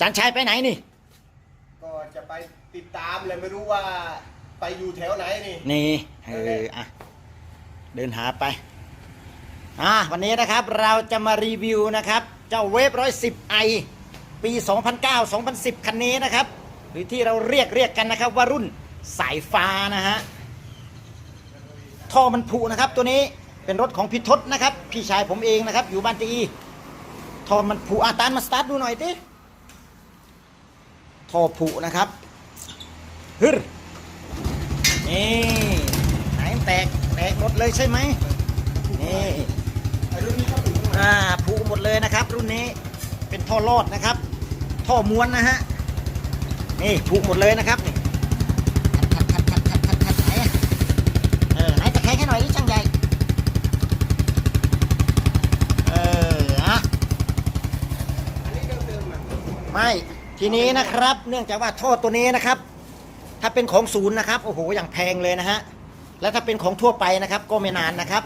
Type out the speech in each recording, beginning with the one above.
จานชายไปไหนนี่ ก็จะไปติดตามเลยไม่รู้ว่าไปอยู่แถวไหนนี่นี่เอออะเดินหาไปอะวันนี้นะครับเราจะมารีวิวนะครับ เจ้าเวฟร้อยสิบไอปี 2009 2010 คันนี้นะครับ หรือที่เราเรียกเรียกกันนะครับ ว่ารุ่นสายฟ้านะฮะท่อมันผุนะครับ ตัวนี้เป็นรถของพี่ทศนะครับ พี่ชายผมเองนะครับ อยู่บ้านตีท่อมันผุอาตานมาสตาร์ทดูหน่อยดิ ท่อผุนะครับฮึนี่ไหนแตกแตกหมดเลยใช่ไหมนี่อ่าผูหมดเลยนะครับ รุ่นนี้เป็นท่อรอดนะครับ ท่อม้วนนะฮะนี่ผูหมดเลยนะครับนี่เออไหนตะแคงให้หน่อยดิช่างใหญ่เอออะไม่ ทีนี้นะครับ เนื่องจากว่าท่อตัวนี้นะครับ ถ้าเป็นของศูนย์นะครับโอ้โหอย่างแพงเลยนะฮะแล้วถ้าเป็นของทั่วไปนะครับ ก็ไม่นานนะครับ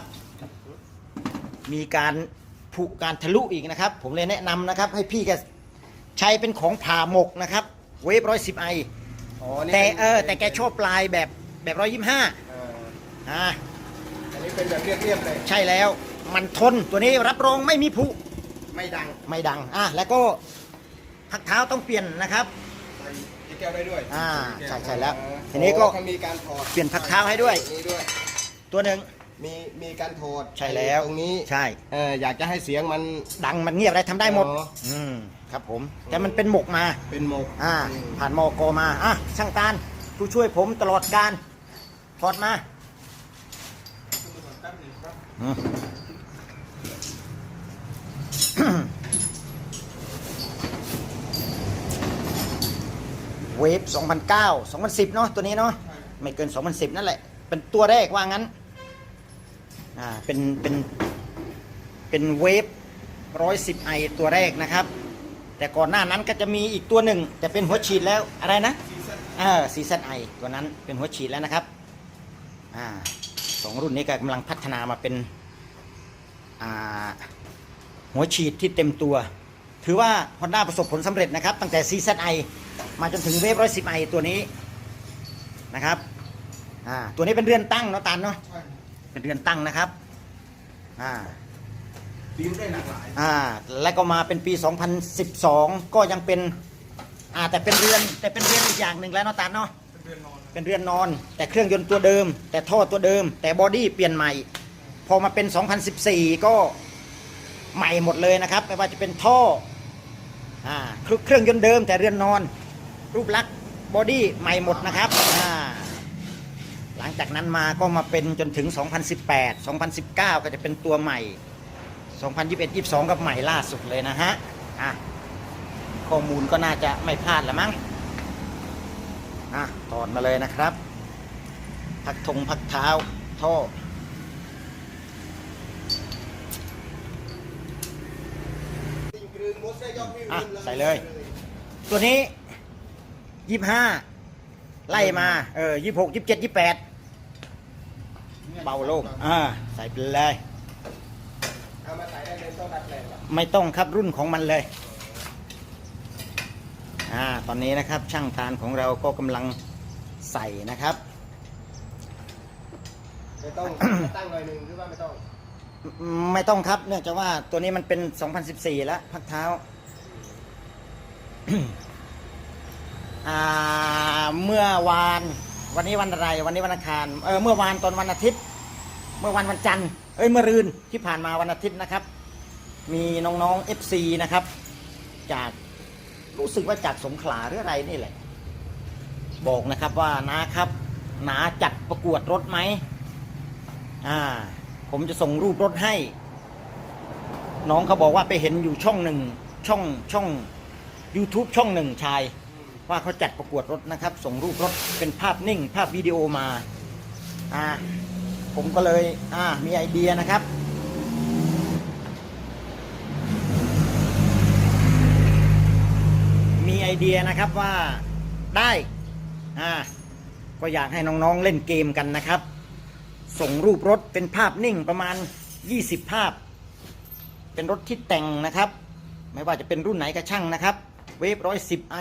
มีการผุการทะลุอีกนะครับ ผมเลยแนะนำนะครับ ให้พี่แกใช้เป็นของผ่าหมกนะครับ เวฟร้อยสิบไออ๋อนี่แต่ป็นเออ แต่แกชอบปลายแบบแบบร้อยยี่ห้าอ่าอ่าอันนี้เป็นแบบเรียบๆเลยใช่แล้ว มันทนตัวนี้รับรองไม่มีผุไม่ดังไม่ดังอะแล้วก็ พักเท้าต้องเปลี่ยนนะครับใส่ที่แก้วได้ด้วยอ่าที่ก้ใช่ใช่แล้วอ๋อทีนี้ก็ เขามีการถอดเปลี่ยนพักเท้าให้ด้วย นี่ด้วย ตัวหนึ่ง มีมีการถอดใช่แล้ว ตรงนี้ใช่ เอออยากจะให้เสียงมัน ดังมันเงียบอะไรทำได้หมด อ๋ออืมครับผม แต่มันเป็นหมกมา เป็นหมกอ่าผ่านมอกมา อะช่างตาลผู้ช่วยผมตลอดการถอดมาอืม เวฟ2009 2010 เนาะตัวนี้เนาะไม่เกิน 2010 นั่นแหละ เป็นตัวแรกว่างั้นอ่าเป็นเป็นเป็นเวฟ 110ไอตัวแรกนะครับ แต่ก่อนหน้านั้นก็จะมีอีกตัวหนึ่งแต่เป็นหัวฉีดแล้วอะไรนะเออซีซันไอตัวนั้นเป็นหัวฉีดแล้วนะครับอ่าสองรุ่นนี้ก็กำลังพัฒนามาเป็นอ่าหัวฉีดที่เต็มตัว ถือว่า Honda ประสบผลสำเร็จนะครับ ตั้งแต่ CZI มาจนถึงเวฟ110ไอตัวนี้นะครับอ่าตัวนี้เป็นเรือนตั้งเนาะตันเนาะเป็นเรือนตั้งนะครับอ่าดิ้วได้หลากหลายอ่าแล้วก็มาเป็นปี 2012 ก็ยังเป็นอ่าแต่เป็นเรือนแต่เป็นเรือนอีกอย่างหนึ่งแล้วเนาะตาลเนาะเป็นเรือนนอน แต่เครื่องยนต์ตัวเดิม แต่ท่อตัวเดิม แต่บอดี้เปลี่ยนใหม่ พอมาเป็น 2014 ก็ใหม่หมดเลยนะครับไม่ว่าจะเป็นท่ออ่า เครื่องเครื่องยนต์เดิมแต่เรือนนอน รูปลักษณ์บอดี้ใหม่หมดนะครับ หลังจากนั้นมาก็มาเป็นจนถึง 2018 2019 ก็จะเป็นตัวใหม่ 2021 22 กับใหม่ล่าสุดเลยนะฮะอะข้อมูลก็น่าจะไม่พลาดละมั้งอะถอดมาเลยนะครับ พักทงพักเท้าท่อ ติ่งกรึงมดได้ย อดวิวอะใส่เลย ตัวนี้25ไล่มา เออ26 27 28เบาลงอ่าใส่ไปเลยเอามาใส่ได้เลยต้องดัดแปลงเหรอไม่ต้องครับรุ่นของมันเลย อ่า ตอนนี้นะครับ ช่างตาลของเราก็กำลังใส่นะครับ ไม่ต้องตั้งหน่อยหนึ่งหรือว่าไม่ต้อง ไม่ต้องครับ เนื่องจากว่าตัวนี้มันเป็น 2014 แล้ว พักเท้าอ่า เมื่อวาน วันนี้วันอะไร วันนี้วันอังคารเออเมื่อวานตอนวันอาทิตย์ เมื่อวันวันจันทร์เอ้ยเมื่อรืนที่ผ่านมาวันอาทิตย์นะครับ มีน้องๆ FC นะครับ จากรู้สึกว่าจากสงขลาหรืออะไรนี่แหละ บอกนะครับว่านะครับหนาจัดประกวดรถไหมอ่า ผมจะส่งรูปรถให้ น้องเขาบอกว่าไปเห็นอยู่ช่องหนึ่งช่องช่อง YouTube ช่องหนึ่งชาย ว่าเขาจัดประกวดรถนะครับ ส่งรูปรถเป็นภาพนิ่ง ภาพวิดีโอมาอ่าผมก็เลยอ่ามีไอเดียนะครับมีไอเดียนะครับว่าได้อ่าก็อยากให้น้องๆเล่นเกมกันนะครับ ส่งรูปรถเป็นภาพนิ่งประมาณ 20 ภาพ เป็นรถที่แต่งนะครับ ไม่ว่าจะเป็นรุ่นไหนก็ช่างนะครับ เวฟร้อยสิบไอ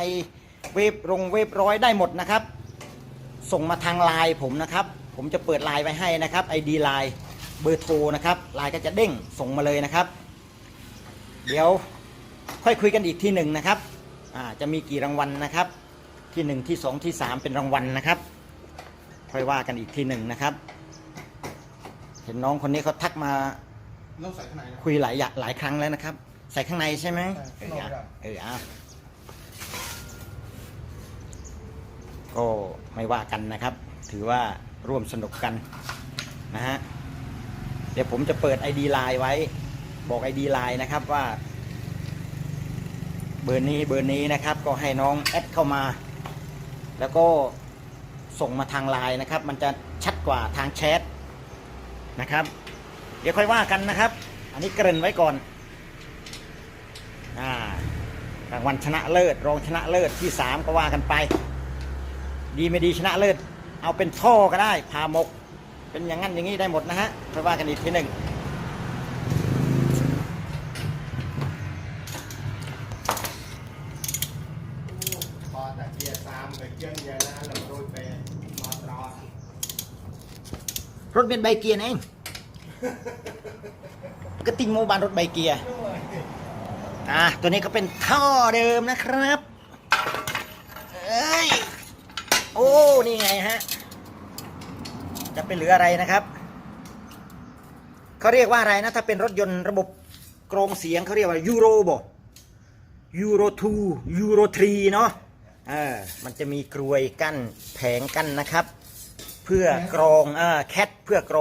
เวฟรงเวฟร้อยได้หมดนะครับ ส่งมาทางไลน์ผมนะครับ ผมจะเปิดไลน์ไว้ให้นะครับ ID ไลน์เบอร์โทรนะครับไลน์ก็จะเด้งส่งมาเลยนะครับ เดี๋ยวค่อยคุยกันอีกที่หนึ่งนะครับอ่าจะมีกี่รางวัลนะครับ ที่หนึ่งที่สองที่สามเป็นรางวัลนะครับ ค่อยว่ากันอีกทีหนึ่งนะครับ เห็นน้องคนนี้เขาทักมาต้องใส่ข้างในนะคุยหลายอย่างหลายครั้งแล้วนะครับ ใส่ข้างในใช่ไหมใช่เออข้างนอกอะได้เอออะ ก็ไม่ว่ากันนะครับ ถือว่าร่วมสนุกกันนะฮะเดี๋ยวผมจะเปิด ID ไลน์ไว้ บอก ID ไลน์นะครับว่า เบอร์นี้เบอร์นี้นะครับ ก็ให้น้องแอดเข้ามา แล้วก็ส่งมาทางไลน์นะครับ มันจะชัดกว่าทางแชทนะครับ เดี๋ยวค่อยว่ากันนะครับ อันนี้เกริ่นไว้ก่อนอ่ารางวัลชนะเลิศรองชนะเลิศที่สามก็ว่ากันไป ดีไม่ดีชนะเลิศเอาเป็นท่อก็ได้พาหมก เป็นอย่างนั้นอย่างนี้ได้หมดนะฮะค่อยว่ากันอีกทีหนึ่งพอแต่เกียร์ตามไปเกียร์อย่างนั้นเราโดยไปมาตรอดรถเป็นใบเกียร์เองกระติงโมบานรถใบเกียร์อะตัวนี้ก็เป็นท่อเดิมนะครับ เอ้ย โอ้ นี่ไงฮะ จะเป็นเหลืออะไรนะครับ เขาเรียกว่าอะไรนะ ถ้าเป็นรถยนต์ระบบกรองเสียงเขาเรียกว่ายูโรบยูโร2ยูโร3เนาะเออมันจะมีกรวยกั้นแผงกั้นนะครับ เพื่อกรองอ่าแคทเพื่อกรอง